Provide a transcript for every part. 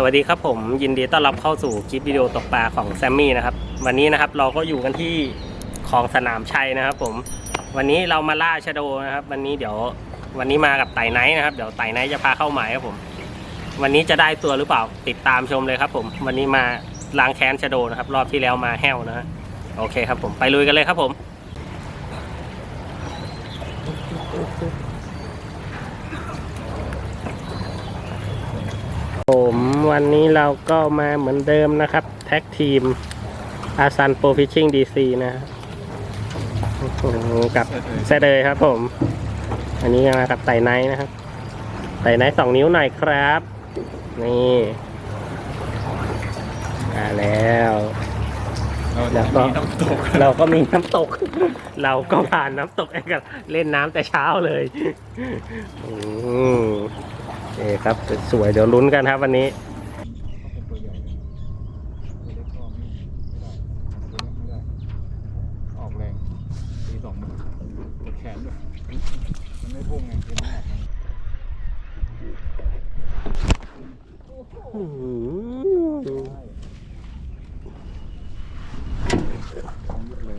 สวัสดีครับผมยินดีต้อนรับเข้าสู่คลิปวิดีโอตกปลาของแซมมี่นะครับวันนี้นะครับเราก็อยู่กันที่คลองสนามชัยนะครับ ผมวันนี้เรามาล่าชะโดนะครับ วันนี้เดี๋ยววันนี้มากับไต่ไนท์นะครับ เดี๋ยวไต่ไนท์จะพาเข้าหมายครับผม วันนี้จะได้ตัวหรือเปล่าติดตามชมเลยครับ ผม วันนี้มาล้างแค้นชะโดนะครับ รอบที่แล้วมาแห้วนะฮะโอเคครับผมไปลุยกันเลยครับผม ผมวันนี้เราก็มาเหมือนเดิมนะครับ แท็กทีมอาซันโปรฟิชชิ่งดีซีนะกับแซเดยครับผม อันนี้มากับไต่ไนท์นะครับไต่ไนท์สองนิ้วหน่อยครับ นี่มาแล้วแล้วก็เราก็มีน้ำตก เราก็ผ่านน้ำตกเองกับเล่นน้ำแต่เช้าเลยอืมโอ เคครับสวยๆเดี๋ยวลุ้นกันครับวันนี้เป็นตัวใหญ่เลยตัวเล็กก็ไม่ไม่ได้ตัวเล็กไม่ได้ ออกแรงตีสองมือกดแขนด้วย มันไม่พุ่งไงคือน้ำหนักมัน อืม ใช่ยืดเลย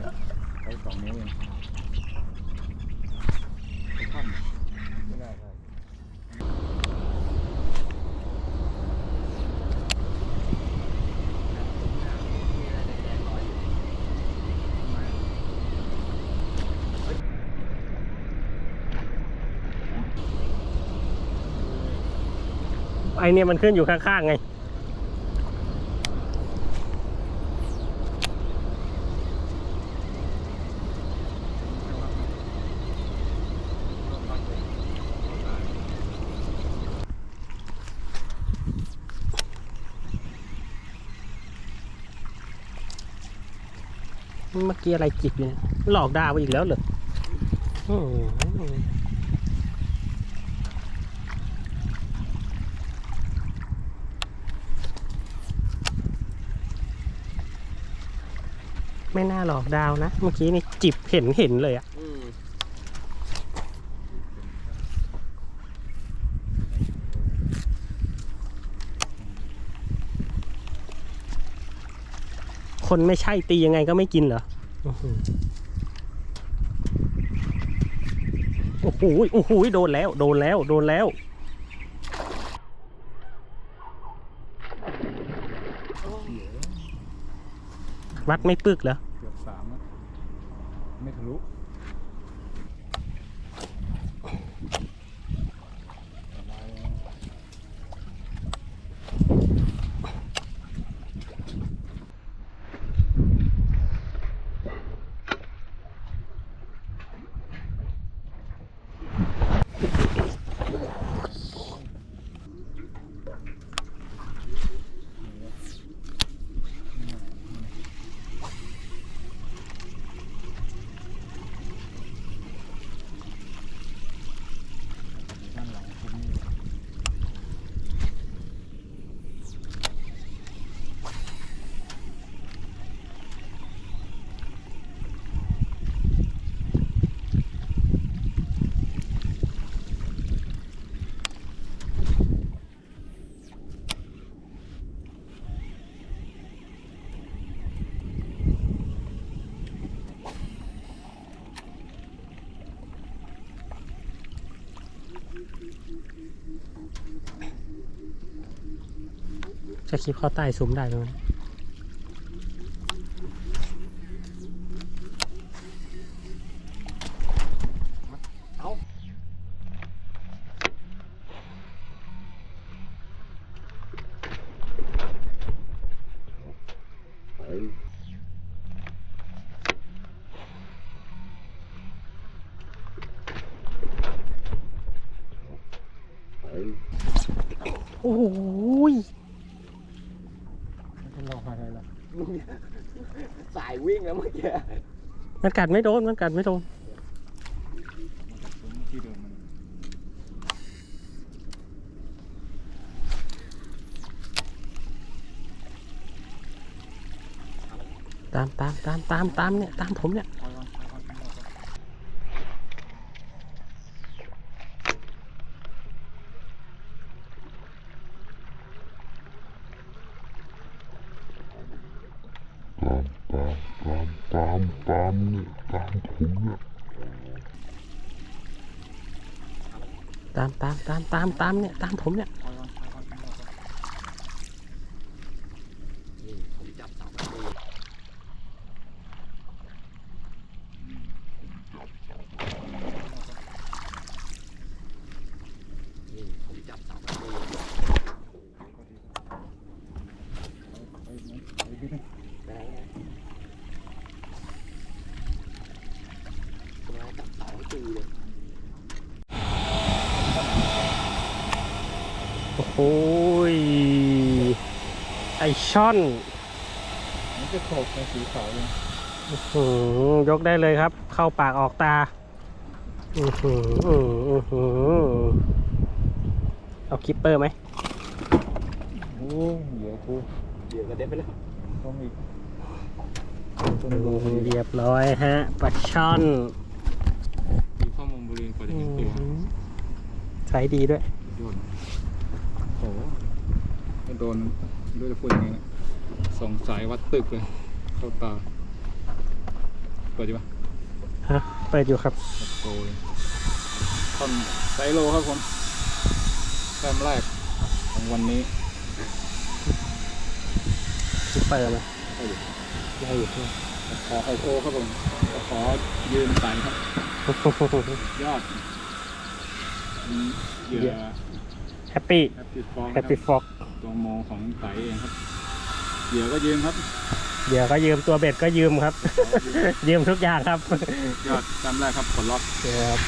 ใช้สองนิ้วเองไปขั้นไม่ได้ใช่ ไอเนี่ยมันขึ้นอยู่ข้างๆไง เมื่อกี้อะไรจิบเนี่ยหลอกดาวไปอีกแล้วเหรอ ไม่น่าหลอกดาวนะ เมื่อกี้นี่จิบเห็นเห็นเลยอะคนไม่ใช่ตียังไงก็ไม่กินเหรออื้อหือโอ้โห โอ้โห โดนแล้ว โดนแล้ว โดนแล้ว วัดไม่ปึกเหรอ เกือบสามนะไม่ทะลุสบายเลย ด้านหลังผมนี่ จะคลิปเข้าใต้ซุ้มได้ไหมโอ้ย ม่เป็นรออะไรล่ะสายวิ่งแล้วเมื่อกี้มันกัดไม่โดน มันกัดไม่โดนผมที่เดิมมันตามตามตามตามตามเนี่ย ตามผมเนี่ย เอาก่อนเอาก่อนเอาก่อน โตามเนี่ยตามผมเนี่ยตามตามตามตามตามเนี่ยตามผมเนี่ย เอาก่อนเอาก่อนเอาก่อน นี่ผมจับเสาไฟตีนี่ผมจับเสาไฟตี ไปไหนไปที่ไหน ได้ไงผมเอาจับเสาไฟตีเลย โอ้โหยไอช่อนมันจะโขกเป็นสีขาวเลยอื้อหือยกได้เลยครับ เข้าปากออกตาอือหืออื้อหืออื้อหือเอาคิปเปอร์ไหมโอ้เดี๋ยวกูเดี๋ยวก็ได้ไปแล้วต้องอีกอืมเรียบร้อยฮะปลาช่อนดูข้อมูลบริเวณกว่าจะอื้เห็อนตัวหือใช้ดีด้วยโดนโอ้โห ถ้าโดนด้วยจะพูดยังไงนะสองสายวัดตึกเลย เข้าตาเปิดดีปะฮะเปิดอยู่ครับโตเลยท่อนไซโลครับผมแต้มแรกของวันนี้คิปเปอร์ไหมได้อยู่ได้อยู่ขอไข่โอครับผมขอยืนใส่ครับ ยอดอืมเหยื่อแฮปปี้แฮปปี้ฟองแฮปปี้ฟอก ตัวโมของไต่เองครับเหยื่อก็ยืนครับเดี๋ยวก็ยืมตัวเบ็ดก็ยืมครับ ยืมทุกอย่างครับ ยอดแต้มแรกครับผลล็อกครับ